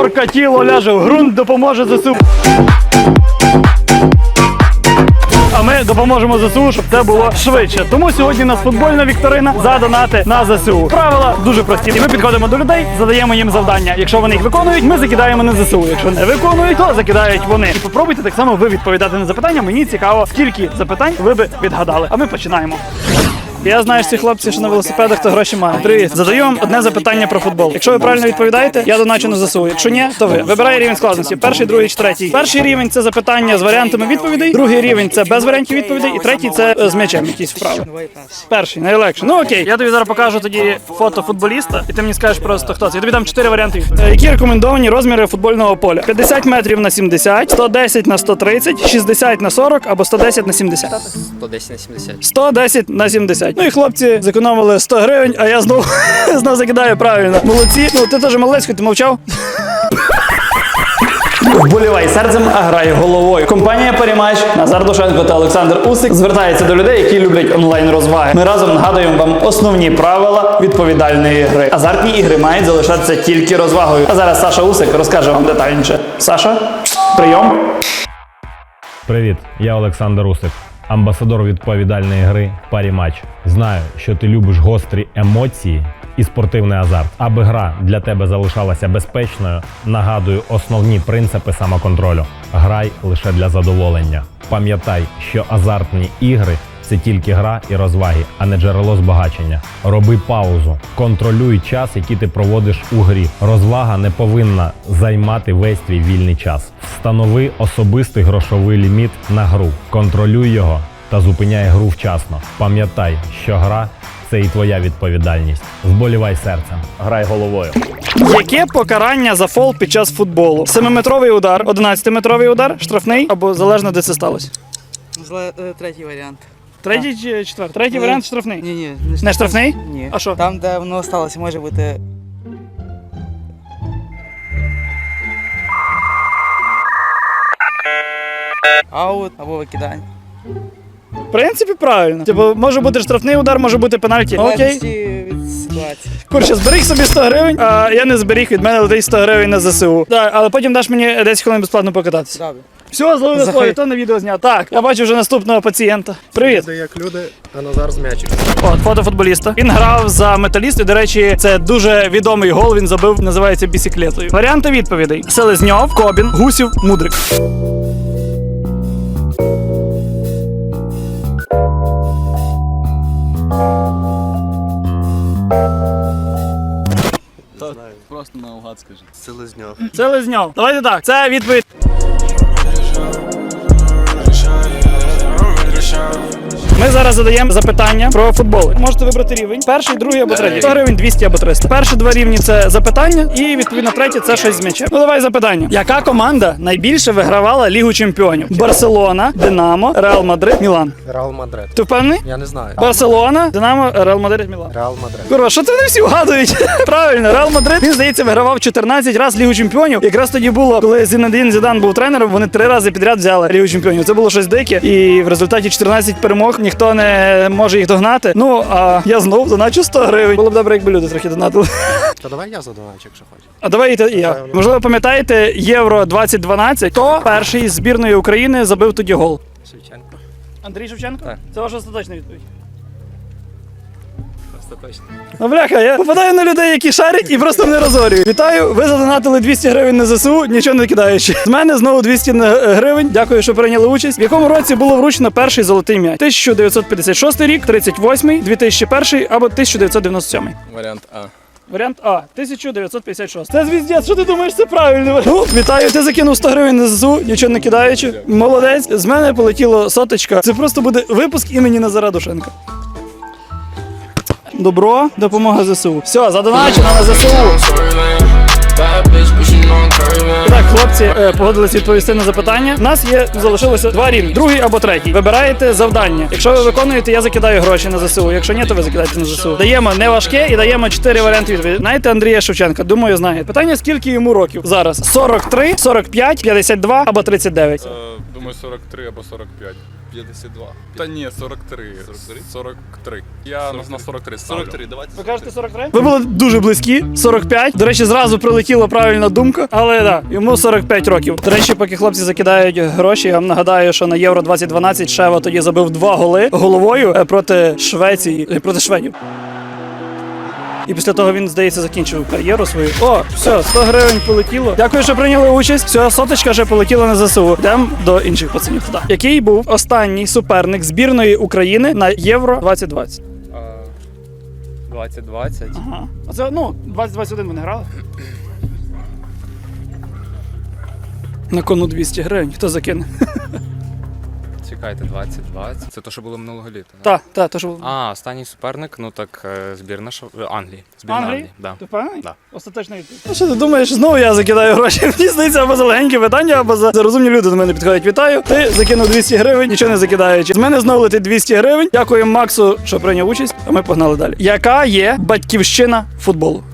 Орка тіло ляже в ґрунт, допоможе ЗСУ. А ми допоможемо ЗСУ, щоб це було швидше. Тому сьогодні у нас футбольна вікторина за донати на ЗСУ. Правила дуже прості. І ми підходимо до людей, задаємо їм завдання. Якщо вони їх виконують, ми закидаємо на ЗСУ. Якщо не виконують, то закидають вони. І попробуйте так само ви відповідати на запитання. Мені цікаво, скільки запитань ви би відгадали. А ми починаємо. Я знаю, що ці хлопці, що на велосипедах, то гроші мають. Привіт. Задаю вам одне запитання про футбол. Якщо ви правильно відповідаєте, я доначу на ЗСУ. Якщо ні, то ви. Вибирай рівень складності. Перший, другий чи третій. Перший рівень це запитання з варіантами відповідей. Другий рівень це без варіантів відповідей. І третій це е, з м'ячем якісь вправи. Перший, найлегше. Ну окей. Я тобі зараз покажу тоді фото футболіста, і ти мені скажеш просто хто це. Я тобі дам чотири варіанти. відповідей. Е, Які рекомендовані розміри футбольного поля? 50 метрів на 70, 110 на 130, 60 на 40 або 110 на 70. 110 на 70. 110 на 70. Ну і хлопці зекономили 100 гривень, а я знову знов закидаю правильно. Молодці. Ну ти теж молодець, хоч ти мовчав. Вболівай серцем, а грай головою. Компанія Парімач, Назар Душенко та Олександр Усик звертаються до людей, які люблять онлайн розваги. Ми разом нагадуємо вам основні правила відповідальної гри. Азартні ігри мають залишатися тільки розвагою. А зараз Саша Усик розкаже вам детальніше. Саша, прийом. Привіт, я Олександр Усик, амбасадор відповідальної гри Парі Матч. Знаю, що ти любиш гострі емоції і спортивний азарт. Аби гра для тебе залишалася безпечною, нагадую основні принципи самоконтролю. Грай лише для задоволення. Пам'ятай, що азартні ігри це тільки гра і розваги, а не джерело збагачення. Роби паузу, контролюй час, який ти проводиш у грі. Розвага не повинна займати весь твій вільний час. Встанови особистий грошовий ліміт на гру, контролюй його та зупиняй гру вчасно. Пам'ятай, що гра це і твоя відповідальність. Вболівай серцем, грай головою. Яке покарання за фол під час футболу? Семиметровий удар, 11-метровий удар, штрафний або залежно де це сталося. Зле, е, третій варіант. Третій чи четвертий? Третій Ні. варіант штрафний. Ні, ні. Не штрафний? Ні. А що? Там, де воно сталося, може бути. Аут або викидання. В принципі, правильно. Типу, може бути штрафний удар, може бути пенальті. Окей. залежності від ситуації. Курче, зберіг собі 100 гривень, а я не зберіг від мене летить 100 гривень на ЗСУ. Так, але потім даш мені 10 хвилин безплатно покататися. Добре. Все, зловив на слові, то на відео зняв. Так, я бачу вже наступного пацієнта. Привіт. Люди як люди, а Назар з м'ячик. От, фото футболіста. Він грав за металіст. І, до речі, це дуже відомий гол. Він забив, називається бісіклетою. Варіанти відповідей: Селезньов, Кобін, Гусів, Мудрик. Просто наугад скажи. Селезньов. Селезньов. Давайте так. Це відповідь. Зараз задаємо запитання про футбол. Можете вибрати рівень. Перший, другий або третій. 100 гривень, 200 або 300. Перші два рівні це запитання, і відповідно третє це щось з м'ячем. Ну давай запитання. Яка команда найбільше вигравала Лігу чемпіонів? Барселона, Динамо, Реал Мадрид, Мілан. Реал Мадрид. Ти впевнений? Я не знаю. Барселона, Динамо, Реал Мадрид, Мілан. Реал Мадрид. Курва, що це вони всі вгадують? Правильно, Реал Мадрид, він здається, вигравав 14 разів Лігу Чемпіонів. Якраз тоді було, коли Зінедін Зідан був тренером, вони три рази підряд взяли Лігу Чемпіонів. Це було щось дике, і в результаті 14 перемог ніхто не може їх догнати. Ну а я знов доначу 100 гривень. Було б добре, якби люди трохи донатили. То давай я задоначу, якщо хочеш. А давай і і я. Можливо, пам'ятаєте Євро 2012, то перший з збірної України забив тоді гол. Шевченко. Андрій Шевченко? Так. Це ваша остаточна відповідь. Остаточно. Ну, бляха, я попадаю на людей, які шарять і просто мене розорюють. Вітаю, ви задонатили 200 гривень на ЗСУ, нічого не кидаючи. З мене знову 200 гривень. Дякую, що прийняли участь. В якому році було вручено перший золотий м'яч? 1956 рік, 38, 2001 або 1997. Варіант А. Варіант А 1956. Це звіздець, що ти думаєш, це правильно. Ну, вітаю, ти закинув 100 гривень на ЗСУ, нічого не кидаючи. Молодець. З мене полетіло соточка. Це просто буде випуск імені Назара Душенка. Добро, допомога ЗСУ. Все, задоначено на ЗСУ. Так, хлопці е, погодились відповісти на запитання. У нас є залишилося два рівні: другий або третій. Вибираєте завдання. Якщо ви виконуєте, я закидаю гроші на ЗСУ. Якщо ні, то ви закидаєте на ЗСУ. Даємо не важке і даємо чотири варіанти відповіді. Знаєте Андрія Шевченка? Думаю, знаєте. Питання: скільки йому років зараз? 43, 45, 52 або 39. Думаю, 43 або 45. 52. Та ні, 43. 43. Я на- на 43 ставлю. 43, давайте. Ви кажете 43? Ви були дуже близькі. 45. До речі, зразу прилетіла правильна думка. Але да, йому 45 років. До речі, поки хлопці закидають гроші, я вам нагадаю, що на Євро 2012 Шева тоді забив два голи головою е, проти Швеції, е, проти шведів. І після того він, здається, закінчив кар'єру свою. О, все, 100 гривень полетіло. Дякую, що прийняли участь. Все, соточка вже полетіла на ЗСУ. Йдемо до інших пацанів. туди. Який був останній суперник збірної України на Євро 2020? 2020. Ага. Оце, ну, 2021 ви не грали? На кону 200 гривень. Хто закине? Чекайте, 2020. Це то, що було минулого літа. Так, так, то що було. А, останній суперник, ну так е, збірна Шо- е, Англії. Збірна Англії? Англії. Да. Ти впевнений? Да. Остаточно відповідь. Ну що ти думаєш, знову я закидаю гроші? Мені здається, або за легенькі питання, або за, за розумні люди до мене підходять. Вітаю. Ти закинув 200 гривень, нічого не закидаючи. З мене знову летить 200 гривень. Дякую Максу, що прийняв участь, а ми погнали далі. Яка є батьківщина футболу?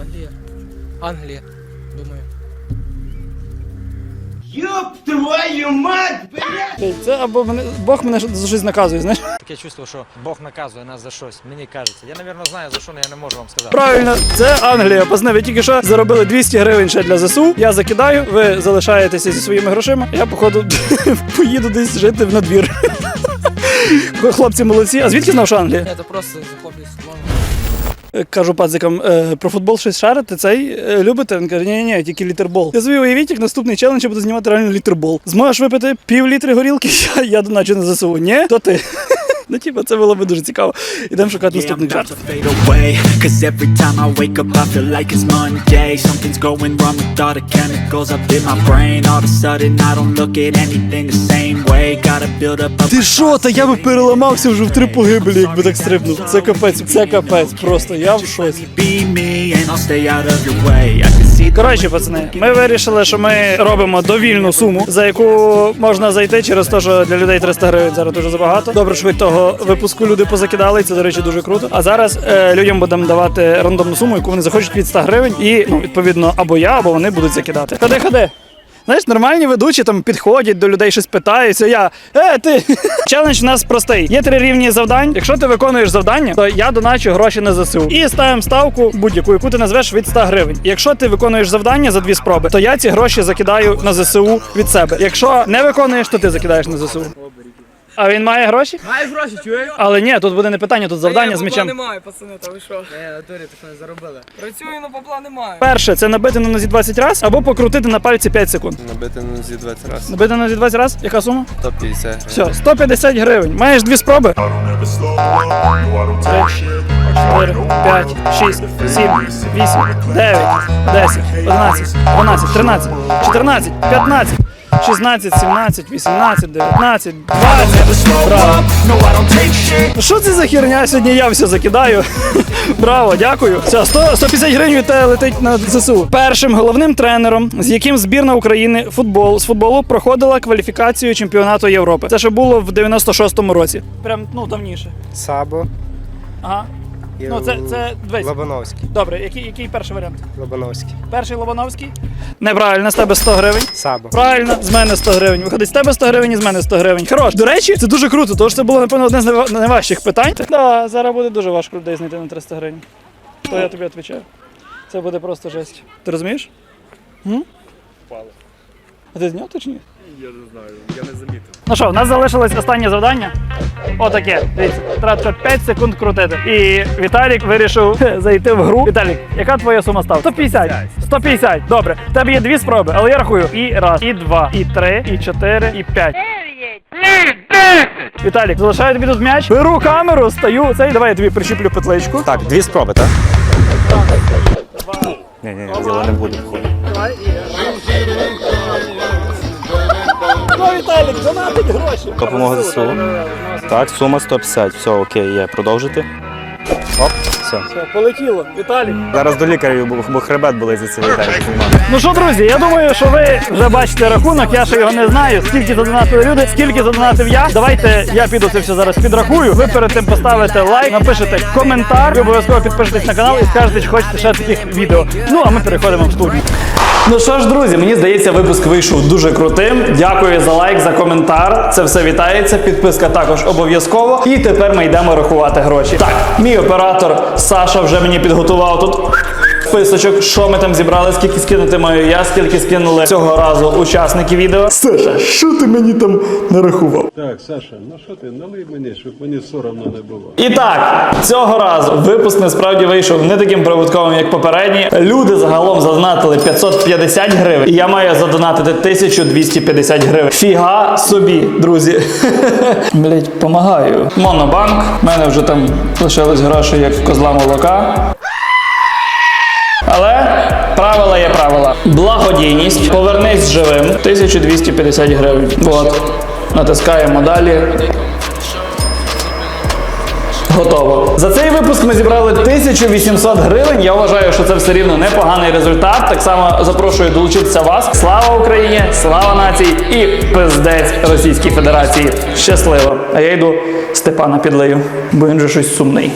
Англія. Англія, Це або мене Бог мене за щось наказує, знаєш? Таке чувство, що Бог наказує нас за щось. Мені кажеться. Я, напевно, знаю за що, але я не можу вам сказати. Правильно, це Англія. Пацани, ви тільки що заробили 200 гривень ще для ЗСУ. Я закидаю, ви залишаєтеся зі своїми грошима. Я, походу, поїду десь жити в надвір. Хлопці молодці. А звідки знав, що Англія? Це просто захоплююсь Кажу пацикам, е, про футбол щось шарите, цей е, любите? Він каже, ні, ні, тільки літербол. Я собі уявіть, як наступний челендж я буду знімати реально літербол. Зможеш випити пів літри горілки, я, я доначу на ЗСУ. Ні, то ти. Ну, типа, це було б дуже цікаво. Ідемо шукати наступних жартів. Ти що, та я би переламався вже в три погибелі, якби так стрибнув. Це капець, це капець, просто я в шоці. Коротше, пацани, ми вирішили, що ми робимо довільну суму, за яку можна зайти через те, що для людей 300 гривень зараз дуже забагато. Добре, що від того випуску люди позакидали, це, до речі, дуже круто. А зараз е, людям будемо давати рандомну суму, яку вони захочуть від 100 гривень, і ну, відповідно або я, або вони будуть закидати. Ходи, ходи. Знаєш, нормальні ведучі там підходять до людей, щось питаються. Я е, ти челендж у нас простий. Є три рівні завдань. Якщо ти виконуєш завдання, то я доначу гроші на ЗСУ. І ставимо ставку будь-яку, яку ти назвеш від 100 гривень. Якщо ти виконуєш завдання за дві спроби, то я ці гроші закидаю на ЗСУ від себе. Якщо не виконуєш, то ти закидаєш на ЗСУ. А він має гроші? Має гроші, чуєш? Але ні, тут буде не питання, тут завдання з м'ячем. немає, пацани, та ви що? Е, натурі, так не заробили. Працюю, но бабла немає. Перше, це набити на нозі 20 разів або покрутити на пальці 5 секунд. Набити на зі 20 разів. Набити на нозі 20 разів? Яка сума? 150 Все, 150 гривень. Маєш дві спроби? Три, чотири, п'ять, шість, сім, вісім, дев'ять, десять, одинадцять, дванадцять, тринадцять, чотирнадцять, п'ятнадцять, шістнадцять, сімнадцять, вісімнадцять, дев'ятнадцять, двадцять. Браво. Ну Що це за херня? Сьогодні я все закидаю. Браво, дякую. Все, 100, 150 гривень тебе летить на ЗСУ. Першим головним тренером, з яким збірна України футбол з футболу проходила кваліфікацію чемпіонату Європи. Це ще було в 96-му році. Прям ну давніше. Сабо Ага. Ну це це дивись. Лобановський. Добре, який, який перший варіант? Лобановський. Перший Лобановський. Неправильно, з тебе 100 гривень. Сабо. Правильно, з мене 100 гривень. Виходить, з тебе 100 гривень і з мене 100 гривень. Хорош. До речі, це дуже круто, тому що це було, напевно, одне з найва- найважчих питань. Да, зараз буде дуже важко людей знайти на 300 гривень. То я тобі відповідаю. Це буде просто жесть. Ти розумієш? М? А ти зняв точніше? Я не знаю, я не замітив. Ну що, в нас залишилось останнє завдання. Отаке. Дивіться, треба 5 секунд крутити. І Віталік вирішив зайти в гру. Віталік, яка твоя сума став? 150. 150. Добре. В тебе є дві спроби, але я рахую. І раз, і два, і три, і чотири, і п'ять. Віталік, залишаю тобі тут м'яч. Беру камеру, стою. Цей, давай я тобі причіплю петличку. Так, дві спроби, так? Ні, ні, ні, діло не буде входити. Ну, Віталік, донатить гроші. Допомога ЗСУ. Так, сума 150. Все, окей, є. Продовжити. Оп, все. Все, полетіло. Віталік. Зараз до лікаря, бо, бо хребет болить за цей день. Ну що, друзі, я думаю, що ви вже бачите рахунок. Я ще його не знаю. Скільки задонатили люди, скільки задонатив я. Давайте я піду це все зараз підрахую. Ви перед тим поставите лайк, напишете коментар. Ви обов'язково підпишетесь на канал і скажете, чи хочете ще таких відео. Ну а ми переходимо в студію. Ну що ж, друзі, мені здається, випуск вийшов дуже крутим. Дякую за лайк, за коментар. Це все вітається. Підписка також обов'язково. І тепер ми йдемо рахувати гроші. Так, мій оператор Саша вже мені підготував тут. Списочок, що ми там зібрали, скільки скинути маю я, скільки скинули цього разу учасники відео. Саша, що ти мені там нарахував? Так, Саша, ну що ти, налий мені, щоб мені соромно не було. І так, цього разу випуск насправді вийшов не таким прибутковим, як попередній. Люди загалом задонатили 550 гривень, і я маю задонатити 1250 гривень. Фіга собі, друзі. Блять, помагаю. Монобанк. У мене вже там лишились гроші як козла молока. Але правила є правила. Благодійність. Повернись живим. 1250 гривень. От. Натискаємо далі. Готово. За цей випуск ми зібрали 1800 гривень. Я вважаю, що це все рівно непоганий результат. Так само запрошую долучитися вас. Слава Україні! Слава нації і пиздець Російській Федерації. Щасливо! А я йду Степана підлею, бо він же щось сумний.